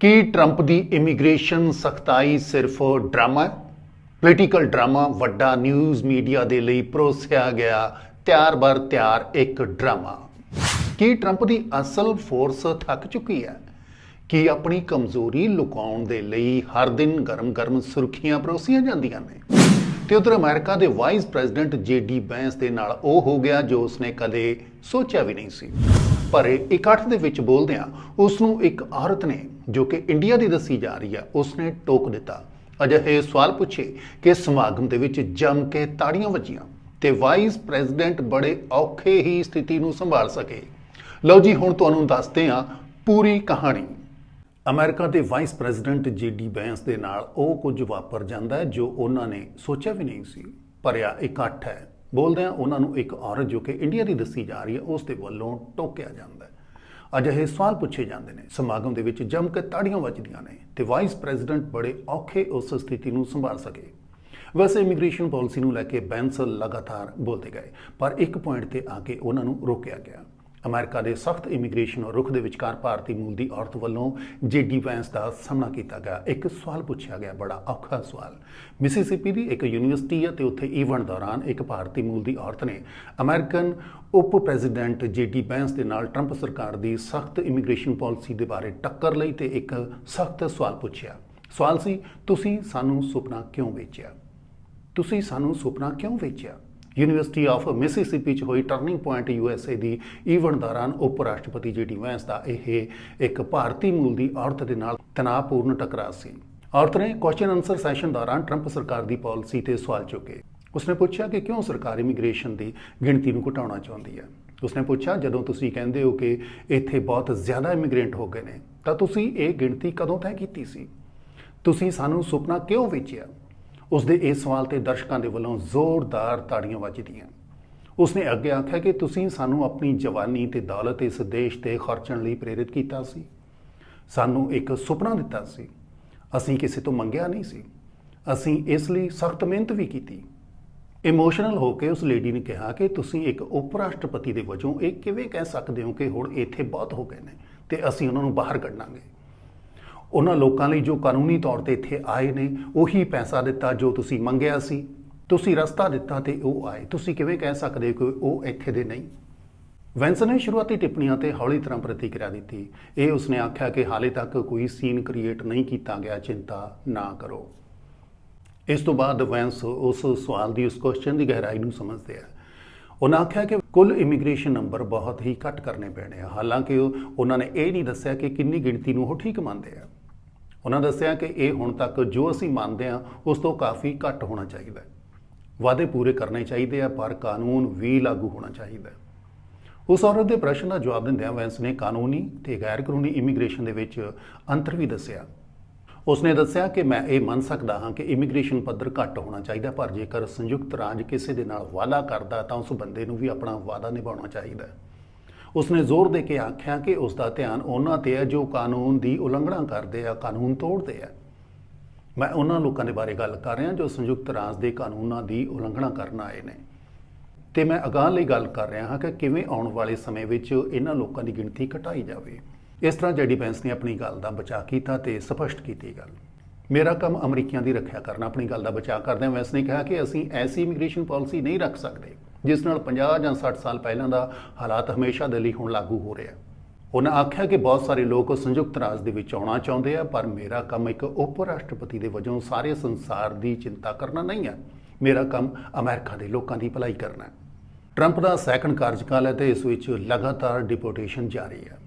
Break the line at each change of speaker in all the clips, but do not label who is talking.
ਕੀ Trump ਦੀ immigration ਸਖਤਾਈ ਸਿਰਫ drama ਹੈ? ਪੋਲੀਟੀਕਲ ਡਰਾਮਾ, ਵੱਡਾ ਨਿਊਜ਼ ਮੀਡੀਆ ਦੇ ਲਈ ਪਰੋਸਿਆ ਗਿਆ ਤਿਆਰ ਬਰ ਤਿਆਰ ਇੱਕ ਡਰਾਮਾ। ਕੀ ਟਰੰਪ ਦੀ ਅਸਲ ਫੋਰਸ ਥੱਕ ਚੁੱਕੀ ਹੈ? ਕੀ ਆਪਣੀ ਕਮਜ਼ੋਰੀ ਲੁਕਾਉਣ ਦੇ ਲਈ ਹਰ ਦਿਨ ਗਰਮ-ਗਰਮ ਸੁਰਖੀਆਂ ਪਰੋਸੀਆਂ ਜਾਂਦੀਆਂ ਨੇ? ਤੇ ਉਧਰ ਅਮਰੀਕਾ ਦੇ ਵਾਈਸ ਪ੍ਰੈਜ਼ੀਡੈਂਟ ਜੇਡੀ ਬੈਂਸ ਦੇ ਨਾਲ ਉਹ ਹੋ ਗਿਆ ਜੋ ਉਸਨੇ ਕਦੇ ਸੋਚਿਆ ਵੀ ਨਹੀਂ ਸੀ। ਪਰ ਇਕੱਠ ਦੇ ਵਿੱਚ ਬੋਲਦਿਆਂ ਉਸ ਨੂੰ ਇੱਕ ਔਰਤ ਨੇ ਜੋ ਕਿ ਇੰਡੀਆ ਦੀ ਦੱਸੀ ਜਾ ਰਹੀ ਹੈ, ਉਸਨੇ ਟੋਕ ਦਿੱਤਾ। ਅਜਿਹੇ ਸਵਾਲ ਪੁੱਛੇ ਕਿ ਸਮਾਗਮ ਦੇ ਵਿੱਚ ਜੰਮ ਕੇ ਤਾੜੀਆਂ ਵੱਜੀਆਂ ਤੇ ਵਾਈਸ ਪ੍ਰੈਜ਼ੀਡੈਂਟ ਬੜੇ ਔਖੇ ਹੀ ਸਥਿਤੀ ਨੂੰ ਸੰਭਾਲ ਸਕੇ। ਲਓ ਜੀ, ਹੁਣ ਤੁਹਾਨੂੰ ਦੱਸਦੇ ਹਾਂ ਪੂਰੀ ਕਹਾਣੀ। ਅਮਰੀਕਾ ਦੇ ਵਾਈਸ ਪ੍ਰੈਜ਼ੀਡੈਂਟ ਜੀਡੀ ਬੈਂਸ ਦੇ ਨਾਲ ਉਹ ਕੁਝ ਵਾਪਰ ਜਾਂਦਾ ਹੈ ਜੋ ਉਹਨਾਂ ਨੇ ਸੋਚਿਆ ਵੀ ਨਹੀਂ ਸੀ। ਭਰਿਆ ਇਕੱਠ ਹੈ। ਬੋਲਦਿਆਂ ਉਹਨਾਂ ਨੂੰ ਇੱਕ ਔਰਤ ਜੋ ਕਿ ਇੰਡੀਆ ਦੀ ਦੱਸੀ ਜਾ ਰਹੀ ਹੈ, ਉਸ ਦੇ ਵੱਲੋਂ ਟੋਕਿਆ ਜਾਂਦਾ ਹੈ। ਅਜਿਹੇ ਸਵਾਲ ਪੁੱਛੇ ਜਾਂਦੇ ਨੇ। ਸਮਾਗਮ ਦੇ ਵਿੱਚ ਜੰਮ ਕੇ ਤਾੜੀਆਂ ਵੱਜਦੀਆਂ ਨੇ ਤੇ ਵਾਈਸ ਪ੍ਰੈਜ਼ੀਡੈਂਟ ਬੜੇ ਔਖੇ ਉਸ ਸਥਿਤੀ ਨੂੰ ਸੰਭਾਲ ਸਕੇ। ਵੈਸੇ ਇਮੀਗ੍ਰੇਸ਼ਨ ਪਾਲਿਸੀ ਨੂੰ ਲੈ ਕੇ ਬੈਂਸ ਲਗਾਤਾਰ ਬੋਲਦੇ ਗਏ, ਪਰ ਇੱਕ ਪੁਆਇੰਟ ਤੇ ਆ ਕੇ ਉਹਨਾਂ ਨੂੰ ਰੋਕਿਆ ਗਿਆ। ਅਮਰੀਕਾ ਦੇ ਸਖਤ ਇਮੀਗ੍ਰੇਸ਼ਨ ਰੁਖ ਦੇ ਵਿਚਕਾਰ ਭਾਰਤੀ ਮੂਲ ਦੀ ਔਰਤ ਵੱਲੋਂ ਜੇਡੀ ਵੈਂਸ ਦਾ ਸਾਹਮਣਾ ਕੀਤਾ ਗਿਆ। ਇੱਕ ਸਵਾਲ ਪੁੱਛਿਆ ਗਿਆ, ਬੜਾ ਔਖਾ ਸਵਾਲ। ਮਿਸਿਸਿਪੀ ਦੀ ਇੱਕ ਯੂਨੀਵਰਸਿਟੀ ਹੈ ਤੇ ਉੱਥੇ ਈਵੈਂਟ ਦੌਰਾਨ ਇੱਕ ਭਾਰਤੀ ਮੂਲ ਦੀ ਔਰਤ ਨੇ ਅਮਰੀਕਨ ਉਪ ਪ੍ਰੈਜ਼ੀਡੈਂਟ ਜੇਡੀ ਬੈਂਸ ਦੇ ਨਾਲ ਟਰੰਪ ਸਰਕਾਰ ਦੀ ਸਖਤ ਇਮੀਗ੍ਰੇਸ਼ਨ ਪਾਲਿਸੀ ਦੇ ਬਾਰੇ ਟੱਕਰ ਲਈ ਤੇ ਇੱਕ ਸਖਤ ਸਵਾਲ ਪੁੱਛਿਆ। ਸਵਾਲ ਸੀ, ਤੁਸੀਂ ਸਾਨੂੰ ਸੁਪਨਾ ਕਿਉਂ ਵੇਚਿਆ? ਤੁਸੀਂ ਸਾਨੂੰ ਸੁਪਨਾ ਕਿਉਂ ਵੇਚਿਆ? ਯੂਨੀਵਰਸਿਟੀ ਆਫ ਮਿਸੀਸਿਪੀ ਚ ਹੋਈ ਟਰਨਿੰਗ ਪੁਆਇੰਟ ਯੂਐਸਏ ਦੀ ਈਵੈਂਟ ਦੌਰਾਨ ਉਪ ਰਾਸ਼ਟਰਪਤੀ ਜੀਡੀ ਵੈਂਸ ਦਾ ਇਹ ਇੱਕ ਭਾਰਤੀ ਮੂਲ ਦੀ ਔਰਤ ਦੇ ਨਾਲ ਤਣਾਅਪੂਰਨ ਟਕਰਾਅ ਸੀ। ਔਰਤ ਨੇ ਕੁਐਸਚਨ ਆਨਸਰ ਸੈਸ਼ਨ ਦੌਰਾਨ ਟਰੰਪ ਸਰਕਾਰ ਦੀ ਪਾਲਿਸੀ ਤੇ ਸਵਾਲ ਚੁੱਕੇ। ਉਸਨੇ ਪੁੱਛਿਆ ਕਿ ਕਿਉਂ ਸਰਕਾਰ ਇਮੀਗ੍ਰੇਸ਼ਨ ਦੀ ਗਿਣਤੀ ਨੂੰ ਘਟਾਉਣਾ ਚਾਹੁੰਦੀ ਹੈ? ਉਸਨੇ ਪੁੱਛਿਆ, ਜਦੋਂ ਤੁਸੀਂ ਕਹਿੰਦੇ ਹੋ ਕਿ ਇੱਥੇ ਬਹੁਤ ਜ਼ਿਆਦਾ ਇਮੀਗ੍ਰੈਂਟ ਹੋ ਗਏ ਨੇ, ਤਾਂ ਤੁਸੀਂ ਇਹ ਗਿਣਤੀ ਕਦੋਂ ਤੈਅ ਕੀਤੀ ਸੀ? ਤੁਸੀਂ ਸਾਨੂੰ ਸੁਪਨਾ ਕਿਉਂ ਵੇਚਿਆ? ਉਸ ਦੇ ਇਸ ਸਵਾਲ ਤੇ ਦਰਸ਼ਕਾਂ ਦੇ ਵੱਲੋਂ ਜ਼ੋਰਦਾਰ ਤਾੜੀਆਂ ਵੱਜਦੀਆਂ। ਉਸਨੇ ਅੱਗੇ ਆਖਿਆ ਕਿ ਤੁਸੀਂ ਸਾਨੂੰ ਆਪਣੀ ਜਵਾਨੀ ਤੇ ਦੌਲਤ ਇਸ ਦੇਸ਼ ਤੇ ਖਰਚਣ ਲਈ ਪ੍ਰੇਰਿਤ ਕੀਤਾ ਸੀ। ਸਾਨੂੰ ਇੱਕ ਸੁਪਨਾ ਦਿੱਤਾ ਸੀ। ਅਸੀਂ ਕਿਸੇ ਤੋਂ ਮੰਗਿਆ ਨਹੀਂ ਸੀ। ਅਸੀਂ ਇਸ ਲਈ ਸਖਤ ਮਿਹਨਤ ਵੀ ਕੀਤੀ। ਇਮੋਸ਼ਨਲ ਹੋ ਕੇ ਉਸ ਲੇਡੀ ਨੇ ਕਿਹਾ ਕਿ ਤੁਸੀਂ ਇੱਕ ਉਪ ਰਾਸ਼ਟਰਪਤੀ ਦੇ ਵਜੋਂ ਇਹ ਕਿਵੇਂ ਕਹਿ ਸਕਦੇ ਹੋ ਕਿ ਹੁਣ ਇੱਥੇ ਬਹੁਤ ਹੋ ਗਏ ਨੇ ਤੇ ਅਸੀਂ ਉਹਨਾਂ ਨੂੰ ਬਾਹਰ ਕੱਢਾਂਗੇ। ਉਹਨਾਂ ਲੋਕਾਂ ਲਈ ਜੋ ਕਾਨੂੰਨੀ ਤੌਰ ਤੇ ਇੱਥੇ ਆਏ ਨੇ, ਉਹੀ ਪੈਸਾ ਦਿੱਤਾ ਜੋ ਤੁਸੀਂ ਮੰਗਿਆ ਸੀ। ਤੁਸੀਂ ਰਸਤਾ ਦਿੱਤਾ ਤੇ ਉਹ ਆਏ। ਤੁਸੀਂ ਕਿਵੇਂ ਕਹਿ ਸਕਦੇ ਹੋ ਕਿ ਉਹ ਇੱਥੇ ਦੇ ਨਹੀਂ? ਵੈਂਸ ਨੇ ਸ਼ੁਰੂਆਤੀ ਟਿੱਪਣੀਆਂ ਤੇ ਹੌਲੀ ਤਰ੍ਹਾਂ ਪ੍ਰਤੀਕਿਰਿਆ ਦਿੱਤੀ। ਇਹ ਉਸਨੇ ਆਖਿਆ ਕਿ ਹਾਲੇ ਤੱਕ ਕੋਈ ਸੀਨ ਕ੍ਰੀਏਟ ਨਹੀਂ ਕੀਤਾ ਗਿਆ, ਚਿੰਤਾ ਨਾ ਕਰੋ। ਇਸ ਤੋਂ ਬਾਅਦ ਵੈਂਸ ਉਸ ਸਵਾਲ ਦੀ, ਉਸ ਕੁਐਸਚਨ ਦੀ ਗਹਿਰਾਈ ਨੂੰ ਸਮਝਦੇ ਆ। ਉਹਨਾਂ ਆਖਿਆ ਕਿ ਕੁੱਲ ਇਮੀਗ੍ਰੇਸ਼ਨ ਨੰਬਰ ਬਹੁਤ ਹੀ ਘੱਟ ਕਰਨੇ ਪੈਣੇ ਆ। ਹਾਲਾਂਕਿ ਉਹਨਾਂ ਨੇ ਇਹ ਨਹੀਂ ਦੱਸਿਆ ਕਿ ਕਿੰਨੀ ਗਿਣਤੀ ਨੂੰ ਉਹ ਠੀਕ ਮੰਨਦੇ ਆ। ਉਹਨਾਂ ਦੱਸਿਆ ਕਿ ਇਹ ਹੁਣ ਤੱਕ ਜੋ ਅਸੀਂ ਮੰਨਦੇ ਹਾਂ, ਉਸ ਤੋਂ ਕਾਫੀ ਘੱਟ ਹੋਣਾ ਚਾਹੀਦਾ ਹੈ। ਵਾਅਦੇ ਪੂਰੇ ਕਰਨੇ ਚਾਹੀਦੇ ਆ, ਪਰ ਕਾਨੂੰਨ ਵੀ ਲਾਗੂ ਹੋਣਾ ਚਾਹੀਦਾ ਹੈ। ਉਸ ਔਰਤ ਦੇ ਪ੍ਰਸ਼ਨ ਦਾ ਜਵਾਬ ਦਿੰਦਿਆਂ ਵੈਂਸ ਨੇ ਕਾਨੂੰਨੀ ਤੇ ਗੈਰ ਕਾਨੂੰਨੀ ਇਮੀਗ੍ਰੇਸ਼ਨ ਦੇ ਵਿੱਚ ਅੰਤਰ ਵੀ ਦੱਸਿਆ। ਉਸਨੇ ਦੱਸਿਆ ਕਿ ਮੈਂ ਇਹ ਮੰਨ ਸਕਦਾ ਹਾਂ ਕਿ ਇਮੀਗ੍ਰੇਸ਼ਨ ਪੱਧਰ ਘੱਟ ਹੋਣਾ ਚਾਹੀਦਾ, ਪਰ ਜੇਕਰ ਸੰਯੁਕਤ ਰਾਜ ਕਿਸੇ ਦੇ ਨਾਲ ਵਾਅਦਾ ਕਰਦਾ ਤਾਂ ਉਸ ਬੰਦੇ ਨੂੰ ਵੀ ਆਪਣਾ ਵਾਅਦਾ ਨਿਭਾਉਣਾ ਚਾਹੀਦਾ ਹੈ। ਉਸਨੇ ਜ਼ੋਰ ਦੇ ਕੇ ਆਖਿਆ ਕਿ ਉਸ ਦਾ ਧਿਆਨ ਉਹਨਾਂ ਤੇ ਹੈ ਜੋ ਕਾਨੂੰਨ ਦੀ ਉਲੰਘਣਾ ਕਰਦੇ ਆ, ਕਾਨੂੰਨ ਤੋੜਦੇ ਆ। ਮੈਂ ਉਹਨਾਂ ਲੋਕਾਂ ਦੇ ਬਾਰੇ ਗੱਲ ਕਰ ਰਿਹਾ ਜੋ ਸੰਯੁਕਤ ਰਾਜ ਦੇ ਕਾਨੂੰਨਾਂ ਦੀ ਉਲੰਘਣਾ ਕਰਨ ਆਏ ਨੇ। ਤੇ ਮੈਂ ਅਗਾਹ ਲਈ ਗੱਲ ਕਰ ਰਿਹਾ ਹਾਂ ਕਿ ਕਿਵੇਂ ਆਉਣ ਵਾਲੇ ਸਮੇਂ ਵਿੱਚ ਇਹਨਾਂ ਲੋਕਾਂ ਦੀ ਗਿਣਤੀ ਘਟਾਈ ਜਾਵੇ। ਇਸ ਤਰ੍ਹਾਂ ਜੈਡੀ ਪੈਂਸ ਨੇ ਆਪਣੀ ਗੱਲ ਦਾ ਬਚਾਅ ਕੀਤਾ ਤੇ ਸਪਸ਼ਟ ਕੀਤੀ ਗੱਲ। ਮੇਰਾ ਕੰਮ ਅਮਰੀਕੀਆਂ ਦੀ ਰੱਖਿਆ ਕਰਨਾ, ਆਪਣੀ ਗੱਲ ਦਾ ਬਚਾਅ ਕਰਦਿਆਂ ਵੈਸ ਨੇ ਕਿਹਾ ਕਿ ਅਸੀਂ ਐਸੀ ਇਮੀਗ੍ਰੇਸ਼ਨ ਪਾਲਿਸੀ ਨਹੀਂ ਰੱਖ ਸਕਦੇ। ਜਿਸ ਨਾਲ 50 ਜਾਂ 60 ਸਾਲ ਪਹਿਲਾਂ ਦਾ ਹਾਲਾਤ ਹਮੇਸ਼ਾ ਦੇ ਲਈ ਹੁਣ ਲਾਗੂ ਹੋ ਰਿਹਾ ਉਹਨਾਂ ਆਖਿਆ ਕਿ ਬਹੁਤ ਸਾਰੇ ਲੋਕ ਸੰਯੁਕਤ ਰਾਜ ਦੇ ਵਿੱਚ ਆਉਣਾ ਚਾਹੁੰਦੇ ਆ, ਪਰ ਮੇਰਾ ਕੰਮ ਇੱਕ ਉਪ ਰਾਸ਼ਟਰਪਤੀ ਦੇ ਵਜੋਂ ਸਾਰੇ ਸੰਸਾਰ ਦੀ ਚਿੰਤਾ ਕਰਨਾ ਨਹੀਂ ਹੈ। ਮੇਰਾ ਕੰਮ ਅਮਰੀਕਾ ਦੇ ਲੋਕਾਂ ਦੀ ਭਲਾਈ ਕਰਨਾ ਹੈ। ਟਰੰਪ ਦਾ ਸੈਕੰਡ ਕਾਰਜਕਾਲ ਹੈ ਤੇ ਇਸ ਵਿੱਚ ਲਗਾਤਾਰ ਡਿਪੋਰਟੇਸ਼ਨ ਜਾਰੀ ਹੈ।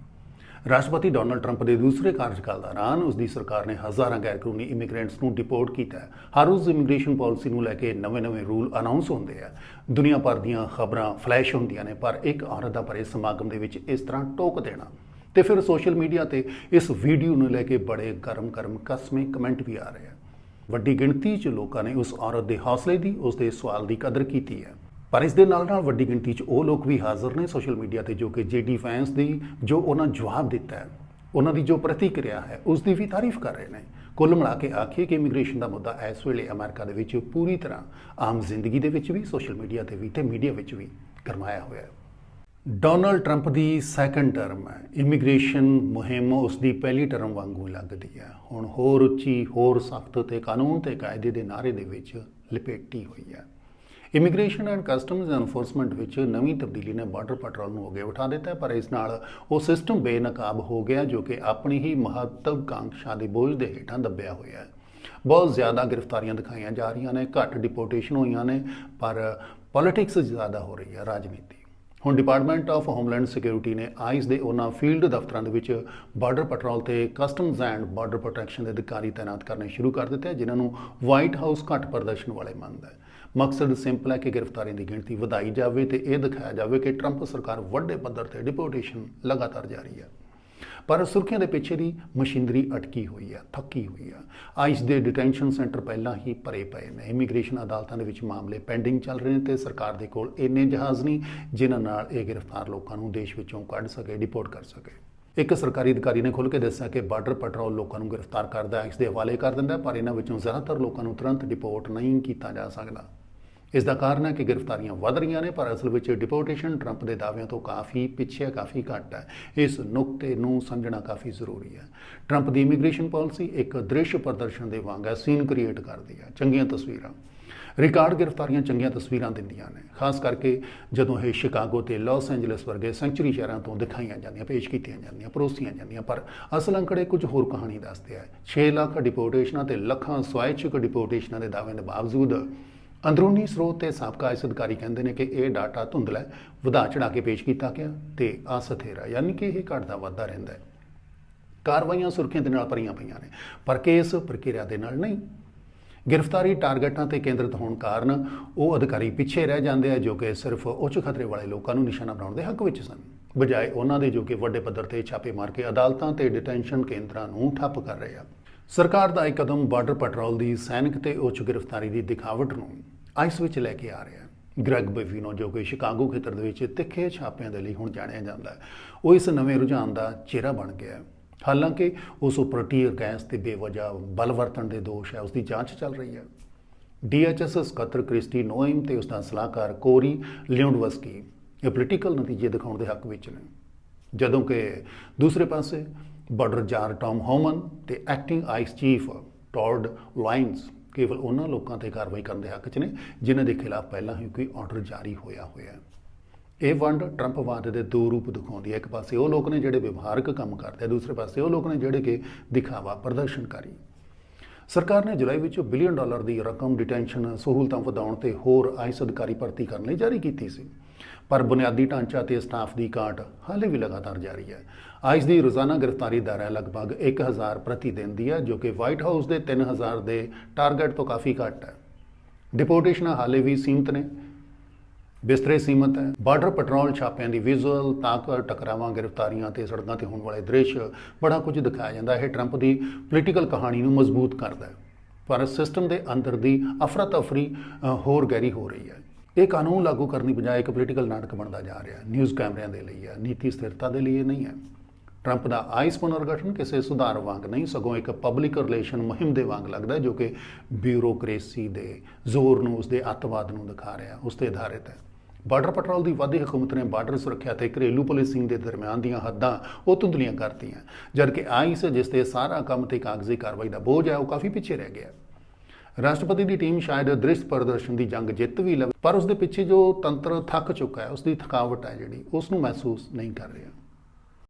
ਰਾਸ਼ਟਰਪਤੀ ਡੋਨਲਡ ਟਰੰਪ ਦੇ ਦੂਸਰੇ ਕਾਰਜਕਾਲ ਦੌਰਾਨ ਉਸ ਦੀ ਸਰਕਾਰ ਨੇ ਹਜ਼ਾਰਾਂ ਗੈਰ ਕਾਨੂੰਨੀ ਇਮੀਗ੍ਰੈਂਟਸ ਨੂੰ ਡਿਪੋਰਟ ਕੀਤਾ। ਹੈ ਹਰ ਰੋਜ਼ ਇਮੀਗ੍ਰੇਸ਼ਨ ਪਾਲਿਸੀ ਨੂੰ ਲੈ ਕੇ ਨਵੇਂ-ਨਵੇਂ ਰੂਲ ਅਨਾਉਂਸ ਹੁੰਦੇ ਆ। ਦੁਨੀਆ ਭਰ ਦੀਆਂ ਖਬਰਾਂ ਫਲੈਸ਼ ਹੁੰਦੀਆਂ ਨੇ, ਪਰ ਇੱਕ ਔਰਤ ਦਾ ਭਰੇ ਸਮਾਗਮ ਦੇ ਵਿੱਚ ਇਸ ਤਰ੍ਹਾਂ ਟੋਕ ਦੇਣਾ। ਤੇ ਫਿਰ ਸੋਸ਼ਲ ਮੀਡੀਆ ਤੇ ਇਸ ਵੀਡੀਓ ਨੂੰ ਲੈ ਕੇ ਬੜੇ ਗਰਮ-ਗਰਮ ਕਸਮੇ ਕਮੈਂਟ ਵੀ ਆ ਰਹੇ ਆ। ਵੱਡੀ ਗਿਣਤੀ 'ਚ ਲੋਕਾਂ ਨੇ ਉਸ ਔਰਤ ਦੇ ਹੌਸਲੇ ਦੀ ਉਸ ਦੇ ਸਵਾਲ ਦੀ ਕਦਰ ਕੀਤੀ ਹੈ। ਪਰ ਇਸ ਦੇ ਨਾਲ ਨਾਲ ਵੱਡੀ ਗਿਣਤੀ 'ਚ ਉਹ ਲੋਕ ਵੀ ਹਾਜ਼ਰ ਨੇ ਸੋਸ਼ਲ ਮੀਡੀਆ ਤੇ ਜੋ ਕਿ ਜੇਡੀ ਫੈਨਸ ਦੀ ਜੋ ਉਹਨਾਂ ਜਵਾਬ ਦਿੱਤਾ ਹੈ, ਉਹਨਾਂ ਦੀ ਜੋ ਪ੍ਰਤੀਕਿਰਿਆ ਹੈ, ਉਸ ਦੀ ਵੀ ਤਾਰੀਫ ਕਰ ਰਹੇ ਨੇ। ਕੁੱਲ ਮਿਲਾ ਕੇ ਆਖੀਏ ਕਿ ਇਮੀਗ੍ਰੇਸ਼ਨ ਦਾ ਮੁੱਦਾ ਇਸ ਵੇਲੇ ਅਮਰੀਕਾ ਦੇ ਵਿੱਚ ਪੂਰੀ ਤਰ੍ਹਾਂ ਆਮ ਜ਼ਿੰਦਗੀ ਦੇ ਵਿੱਚ ਵੀ, ਸੋਸ਼ਲ ਮੀਡੀਆ ਤੇ ਵੀ ਤੇ ਮੀਡੀਆ ਵਿੱਚ ਵੀ ਗਰਮਾਇਆ ਹੋਇਆ ਹੈ। ਡੋਨਲਡ ਟਰੰਪ ਦੀ ਸੈਕੰਡ ਟਰਮ ਹੈ। ਇਮੀਗ੍ਰੇਸ਼ਨ ਮੁਹਿੰਮ ਉਸ ਦੀ ਪਹਿਲੀ ਟਰਮ ਵਾਂਗੂ ਲੱਗਦੀ ਹੈ। ਹੁਣ ਹੋਰ ਉੱਚੀ, ਹੋਰ ਸਖਤ ਤੇ ਕਾਨੂੰਨ ਤੇ ਕਾਇਦੇ ਦੇ ਨਾਅਰੇ ਦੇ ਵਿੱਚ ਲਪੇਟੀ ਹੋਈ ਹੈ। ਇਮੀਗ੍ਰੇਸ਼ਨ ਐਂਡ ਕਸਟਮਜ਼ ਐਨਫੋਰਸਮੈਂਟ ਵਿੱਚ ਨਵੀਂ ਤਬਦੀਲੀ ਨੇ ਬਾਰਡਰ ਪੈਟਰੋਲ ਨੂੰ ਅੱਗੇ ਉਠਾ ਦਿੱਤਾ ਪਰ ਇਸ ਨਾਲ ਉਹ ਸਿਸਟਮ ਬੇਨਕਾਬ ਹੋ ਗਿਆ ਜੋ ਕਿ ਆਪਣੀ ਹੀ ਮਹੱਤਵਕਾਂਖਸ਼ਾ ਦੇ ਬੋਝ ਦੇ ਹੇਠਾਂ ਦੱਬਿਆ ਹੋਇਆ ਹੈ। ਬਹੁਤ ਜ਼ਿਆਦਾ ਗ੍ਰਿਫਤਾਰੀਆਂ ਦਿਖਾਈਆਂ ਜਾ ਰਹੀਆਂ ਨੇ, ਘੱਟ ਡਿਪੋਰਟੇਸ਼ਨ ਹੋਈਆਂ ਨੇ, ਪਰ ਪੋਲਿਟਿਕਸ ਜ਼ਿਆਦਾ ਹੋ ਰਹੀ ਹੈ, ਰਾਜਨੀਤੀ। ਹੁਣ ਡਿਪਾਰਟਮੈਂਟ ਆਫ ਹੋਮਲੈਂਡ ਸਿਕਿਉਰਿਟੀ ਨੇ ਆਈਸ ਦੇ ਉਹਨਾਂ ਫੀਲਡ ਦਫ਼ਤਰਾਂ ਦੇ ਵਿੱਚ ਬਾਰਡਰ ਪੈਟਰੋਲ ਤੇ ਕਸਟਮਜ਼ ਐਂਡ ਬਾਰਡਰ ਪ੍ਰੋਟੈਕਸ਼ਨ ਦੇ ਅਧਿਕਾਰੀ ਤਾਇਨਾਤ ਕਰਨੇ ਸ਼ੁਰੂ ਕਰ ਦਿੱਤੇ, ਜਿਨ੍ਹਾਂ ਨੂੰ ਵਾਈਟ ਹਾਊਸ ਘੱਟ ਪ੍ਰਦਰਸ਼ਨ ਵਾਲੇ ਮੰਨਦਾ ਹੈ। ਮਕਸਦ ਸਿੰਪਲ ਹੈ ਕਿ ਗ੍ਰਿਫ਼ਤਾਰੀ ਦੀ ਗਿਣਤੀ ਵਧਾਈ ਜਾਵੇ ਤੇ ਇਹ ਦਿਖਾਇਆ ਜਾਵੇ ਕਿ ਟਰੰਪ ਸਰਕਾਰ ਵੱਡੇ ਪੱਧਰ ਤੇ ਡਿਪੋਰਟੇਸ਼ਨ ਲਗਾਤਾਰ ਜਾਰੀ ਹੈ। ਪਰ ਸੁਰਖੀਆਂ ਦੇ ਪਿੱਛੇ ਦੀ ਮਸ਼ੀਨਰੀ ਅਟਕੀ ਹੋਈ ਹੈ, ਥੱਕੀ ਹੋਈ ਹੈ। ਆਈਸ ਦੇ ਡਿਟੈਂਸ਼ਨ ਸੈਂਟਰ ਪਹਿਲਾਂ ਹੀ ਭਰੇ ਪਏ ਨੇ। ਇਮੀਗ੍ਰੇਸ਼ਨ ਅਦਾਲਤਾਂ ਦੇ ਵਿੱਚ ਮਾਮਲੇ ਪੈਂਡਿੰਗ ਚੱਲ ਰਹੇ ਨੇ ਤੇ ਸਰਕਾਰ ਦੇ ਕੋਲ ਇੰਨੇ ਜਹਾਜ਼ ਨਹੀਂ ਜਿਨ੍ਹਾਂ ਨਾਲ ਇਹ ਗ੍ਰਿਫਤਾਰ ਲੋਕਾਂ ਨੂੰ ਦੇਸ਼ ਵਿੱਚੋਂ ਕੱਢ ਸਕੇ ਡਿਪੋਰਟ ਕਰ ਸਕੇ। ਇੱਕ ਸਰਕਾਰੀ ਅਧਿਕਾਰੀ ਨੇ ਖੁੱਲ੍ਹ ਕੇ ਦੱਸਿਆ ਕਿ ਬਾਰਡਰ ਪੈਟਰੋਲ ਲੋਕਾਂ ਨੂੰ ਗ੍ਰਿਫਤਾਰ ਕਰਦਾ ਹੈ, ਇਸ ਦੇ ਹਵਾਲੇ ਕਰ ਦਿੰਦਾ ਪਰ ਇਹਨਾਂ ਵਿੱਚੋਂ ਜ਼ਿਆਦਾਤਰ ਲੋਕਾਂ ਨੂੰ ਤੁਰੰਤ ਡਿਪੋਰਟ ਨਹੀਂ ਕੀਤਾ ਜਾ ਸਕਦਾ। ਇਸ ਦਾ ਕਾਰਨ ਹੈ ਕਿ ਗ੍ਰਿਫਤਾਰੀਆਂ ਵੱਧ ਰਹੀਆਂ ਨੇ ਪਰ ਅਸਲ ਵਿੱਚ ਡਿਪੋਰਟੇਸ਼ਨ ਟਰੰਪ ਦੇ ਦਾਅਵਿਆਂ ਤੋਂ ਕਾਫੀ ਪਿੱਛੇ ਹੈ, ਕਾਫੀ ਘੱਟ ਹੈ। ਇਸ ਨੁਕਤੇ ਨੂੰ ਸਮਝਣਾ ਕਾਫੀ ਜ਼ਰੂਰੀ ਹੈ। ਟਰੰਪ ਦੀ ਇਮੀਗ੍ਰੇਸ਼ਨ ਪਾਲਿਸੀ ਇੱਕ ਦ੍ਰਿਸ਼ ਪ੍ਰਦਰਸ਼ਨ ਦੇ ਵਾਂਗ ਹੈ ਸੀਨ ਕ੍ਰੀਏਟ ਕਰਦੀ ਹੈ। ਚੰਗੀਆਂ ਤਸਵੀਰਾਂ। ਰਿਕਾਰਡ ਗ੍ਰਿਫਤਾਰੀਆਂ ਚੰਗੀਆਂ ਤਸਵੀਰਾਂ ਦਿੰਦੀਆਂ ਨੇ ਖਾਸ ਕਰਕੇ ਜਦੋਂ ਇਹ ਸ਼ਿਕਾਗੋ ਤੇ ਲਾਸ ਐਂਜਲਸ ਵਰਗੇ ਸੈਂਚਰੀ ਸ਼ਹਿਰਾਂ ਤੋਂ ਦਿਖਾਈਆਂ ਜਾਂਦੀਆਂ ਪੇਸ਼ ਕੀਤੀਆਂ ਜਾਂਦੀਆਂ ਪਰੋਸੀਆਂ ਜਾਂਦੀਆਂ ਪਰ ਅਸਲ ਅੰਕੜੇ ਕੁਝ ਹੋਰ ਕਹਾਣੀ ਦੱਸਦੇ ਆ 6 ਲੱਖ ਡਿਪੋਰਟੇਸ਼ਨਾਂ ਤੇ ਲੱਖਾਂ ਸਵੈਚਿਕ ਡਿਪੋਰਟੇਸ਼ਨਾਂ ਦੇ ਦਾਅਵਿਆਂ ਦੇ ਬਾਵਜੂਦ ਅੰਦਰੂਨੀ ਸਰੋਤ ਤੇ ਸਾਬਕਾ ਇਸ ਅਧਿਕਾਰੀ ਕਹਿੰਦੇ ਨੇ ਕਿ ਇਹ ਡਾਟਾ ਧੁੰਦਲਾ ਵਧਾ ਚੜਾ ਕੇ ਪੇਸ਼ ਕੀਤਾ ਗਿਆ ਤੇ ਅਸਥਿਰ ਹੈ, ਯਾਨੀ ਕਿ ਇਹ ਘਟਦਾ ਵੱਧਦਾ ਰਹਿੰਦਾ ਹੈ। ਕਾਰਵਾਈਆਂ ਸੁਰਖੀਆਂ ਦੇ ਨਾਲ ਭਰੀਆਂ ਪਈਆਂ ਨੇ, ਪਰ ਕੇਸ ਪ੍ਰਕਿਰਿਆ ਦੇ ਨਾਲ ਨਹੀਂ। ਗ੍ਰਿਫਤਾਰੀ ਟਾਰਗੇਟਾਂ ਤੇ ਕੇਂਦਰਿਤ ਹੋਣ ਕਾਰਨ ਉਹ ਅਧਿਕਾਰੀ ਪਿੱਛੇ ਰਹਿ ਜਾਂਦੇ ਆ, ਜੋ ਕਿ ਸਿਰਫ ਉੱਚ ਖਤਰੇ ਵਾਲੇ ਲੋਕਾਂ ਨੂੰ ਨਿਸ਼ਾਨਾ ਬਣਾਉਣ ਦੇ ਹੱਕ ਵਿੱਚ ਸਨ। ਬਜਾਏ ਉਹਨਾਂ ਦੇ ਜੋ ਕਿ ਵੱਡੇ ਪੱਧਰ ਤੇ ਛਾਪੇ ਮਾਰ ਕੇ ਅਦਾਲਤਾਂ ਤੇ ਡਿਟੈਂਸ਼ਨ ਕੇਂਦਰਾਂ ਨੂੰ ਠੱਪ ਕਰ ਰਹੇ ਆ। ਸਰਕਾਰ ਦਾ ਇਹ ਕਦਮ ਬਾਰਡਰ ਪੈਟਰੋਲ ਦੀ ਸੈਨਿਕ ਤੇ ਉੱਚ ਗ੍ਰਿਫਤਾਰੀ ਦੀ ਦਿਖਾਵਟ ਨੂੰ ਆਈਸ ਵਿੱਚ ਲੈ ਕੇ ਆ ਰਿਹਾ ਹੈ। ਗ੍ਰੈਗ ਬੇਵੀਨੋ ਜੋ ਕਿ ਸ਼ਿਕਾਗੋ ਖੇਤਰ ਦੇ ਵਿੱਚ ਤਿੱਖੇ ਛਾਪਿਆਂ ਦੇ ਲਈ ਹੁਣ ਜਾਣਿਆ ਜਾਂਦਾ ਹੈ, ਉਹ ਇਸ ਨਵੇਂ ਰੁਝਾਨ ਦਾ ਚਿਹਰਾ ਬਣ ਗਿਆ ਹੈ। ਹਾਲਾਂਕਿ ਉਸ ਉੱਪਰ ਟੀਅਰ ਗੈਸ ਤੇ ਬੇਵਜ੍ਹਾ ਬਲ ਵਰਤਣ ਦੇ ਦੋਸ਼ ਹੈ ਉਸ ਦੀ ਜਾਂਚ ਚੱਲ ਰਹੀ ਹੈ। ਡੀਐਚਐਸ ਸਕੱਤਰ ਕ੍ਰਿਸਟੀ ਨੋਇਮ ਤੇ ਉਸ ਦਾ ਸਲਾਹਕਾਰ ਕੋਰੀ ਲਿਉਂਡਵਸਕੀ ਇਹ ਪੋਲੀਟੀਕਲ ਨਤੀਜੇ ਦਿਖਾਉਣ ਦੇ ਹੱਕ ਵਿੱਚ ਨੇ। ਜਦੋਂ ਕਿ ਦੂਸਰੇ ਪਾਸੇ ਬਾਰਡਰ ਜਾਰ ਟਾਮ ਹੋਮਨ ਤੇ ਐਕਟਿੰਗ ਆਈਸ ਚੀਫ ਟੌਰਡ ਲਾਈਨਸ ਕੇਵਲ ਉਹਨਾਂ ਲੋਕਾਂ ਤੇ ਕਾਰਵਾਈ ਕਰਨ ਦੇ ਹੱਕ 'ਚ ਨੇ, ਜਿਨ੍ਹਾਂ ਦੇ ਖਿਲਾਫ ਪਹਿਲਾਂ ਹੀ ਕੋਈ ਆਰਡਰ ਜਾਰੀ ਹੋਇਆ ਹੋਇਆ ਹੈ। ਇਹ ਵੰਡ ਟਰੰਪ ਟਰੰਪਵਾਦ ਦੇ ਦੋ ਰੂਪ ਦਿਖਾਉਂਦੀ ਹੈ। ਇੱਕ ਪਾਸੇ ਉਹ ਲੋਕ ਨੇ ਜਿਹੜੇ ਵਿਵਹਾਰਕ ਕੰਮ ਕਰਦੇ ਆ, ਦੂਸਰੇ ਪਾਸੇ ਉਹ ਲੋਕ ਨੇ ਜਿਹੜੇ ਕਿ ਦਿਖਾਵਾ ਪ੍ਰਦਰਸ਼ਨਕਾਰੀ। ਸਰਕਾਰ ਨੇ ਜੁਲਾਈ ਵਿੱਚ ਬਿਲੀਅਨ ਡਾਲਰ ਦੀ ਰਕਮ ਡਿਟੈਂਸ਼ਨ ਸਹੂਲਤਾਂ ਵਧਾਉਣ ਤੇ ਹੋਰ ਆਈਸ ਅਧਿਕਾਰੀ ਭਰਤੀ ਕਰਨ ਲਈ ਜਾਰੀ ਕੀਤੀ ਸੀ। ਪਰ ਬੁਨਿਆਦੀ ਢਾਂਚਾ ਤੇ ਸਟਾਫ ਦੀ ਘਾਟ ਹਾਲੇ ਵੀ ਲਗਾਤਾਰ ਜਾਰੀ ਹੈ। ਆਈਸ ਦੀ ਰੋਜ਼ਾਨਾ ਗ੍ਰਿਫਤਾਰੀ ਦਰ ਹੈ ਲਗਭਗ 1000 ਪ੍ਰਤੀ ਦਿਨ ਦੀ ਹੈ, ਜੋ ਕਿ ਵਾਈਟ ਹਾਊਸ ਦੇ 3000 ਦੇ ਟਾਰਗੇਟ ਤੋਂ ਕਾਫੀ ਘੱਟ ਹੈ। ਡਿਪੋਰਟੇਸ਼ਨਾਂ ਹਾਲੇ ਵੀ ਸੀਮਤ ਨੇ। ਬਿਸਤਰੇ ਸੀਮਤ ਹੈ। ਬਾਰਡਰ ਪੈਟਰੋਲ ਛਾਪਿਆਂ ਦੀ ਵਿਜ਼ੂਅਲ ਤਾਕਤ ਟਕਰਾਵਾਂ, ਗ੍ਰਿਫਤਾਰੀਆਂ ਤੇ ਸੜਕਾਂ ਤੇ ਹੋਣ ਵਾਲੇ ਦ੍ਰਿਸ਼ ਬੜਾ ਕੁਝ ਦਿਖਾਇਆ ਜਾਂਦਾ ਹੈ। ਇਹ ਟਰੰਪ ਦੀ ਪੋਲੀਟੀਕਲ ਕਹਾਣੀ ਨੂੰ ਮਜ਼ਬੂਤ ਕਰਦਾ ਹੈ। ਪਰ ਸਿਸਟਮ ਦੇ ਅੰਦਰ ਦੀ ਅਫਰਾ ਤਫਰੀ ਹੋਰ ਗਹਿਰੀ ਹੋ ਰਹੀ ਹੈ। ਇਹ ਕਾਨੂੰਨ ਲਾਗੂ ਕਰਨ ਦੀ ਬਜਾਏ ਇੱਕ ਪੋਲੀਟੀਕਲ ਨਾਟਕ ਬਣਦਾ ਜਾ ਰਿਹਾ ਨਿਊਜ਼ ਕੈਮਰਿਆਂ ਦੇ ਲਈ ਹੈ, ਨੀਤੀ ਸਥਿਰਤਾ ਦੇ ਲਈ ਇਹ ਨਹੀਂ ਹੈ। ਟਰੰਪ ਦਾ ਆਈਸ ਪੁਨਰਗਠਨ ਕਿਸੇ ਸੁਧਾਰ ਵਾਂਗ ਨਹੀਂ, ਸਗੋਂ ਇੱਕ ਪਬਲਿਕ ਰਿਲੇਸ਼ਨ ਮੁਹਿੰਮ ਦੇ ਵਾਂਗ ਲੱਗਦਾ ਹੈ, ਜੋ ਕਿ ਬਿਊਰੋਕ੍ਰੇਸੀ ਦੇ ਜ਼ੋਰ ਨੂੰ, ਉਸਦੇ ਅੱਤਵਾਦ ਨੂੰ ਦਿਖਾ ਰਿਹਾ ਉਸ ਤੇ ਆਧਾਰਿਤ ਹੈ। ਬਾਰਡਰ ਪੈਟਰੋਲ ਦੀ ਵਾਧੀ ਹਕੂਮਤ ਨੇ ਬਾਰਡਰ ਸੁਰੱਖਿਆ ਤੇ ਘਰੇਲੂ ਪੁਲਿਸਿੰਗ ਦੇ ਦਰਮਿਆਨ ਦੀਆਂ ਹੱਦਾਂ ਉਹ ਧੁੰਦਲੀਆਂ ਕਰਤੀਆਂ। ਜਦਕਿ ਆਈਸ ਜਿਸ ਤੇ ਸਾਰਾ ਕੰਮ ਤੇ ਕਾਗਜ਼ੀ ਕਾਰਵਾਈ ਦਾ ਬੋਝ ਹੈ, ਉਹ ਕਾਫੀ ਪਿੱਛੇ ਰਹਿ ਗਿਆ। ਰਾਸ਼ਟਰਪਤੀ ਦੀ ਟੀਮ ਸ਼ਾਇਦ ਦ੍ਰਿਸ਼ ਪ੍ਰਦਰਸ਼ਨ ਦੀ ਜੰਗ ਜਿੱਤ ਵੀ ਲਵੇ, ਪਰ ਉਸ ਦੇ ਪਿੱਛੇ ਜੋ ਤੰਤਰ ਥੱਕ ਚੁੱਕਾ ਹੈ ਉਸ ਦੀ ਥਕਾਵਟ ਹੈ ਜਿਹੜੀ, ਉਸ ਨੂੰ ਮਹਿਸੂਸ ਨਹੀਂ ਕਰ ਰਿਹਾ।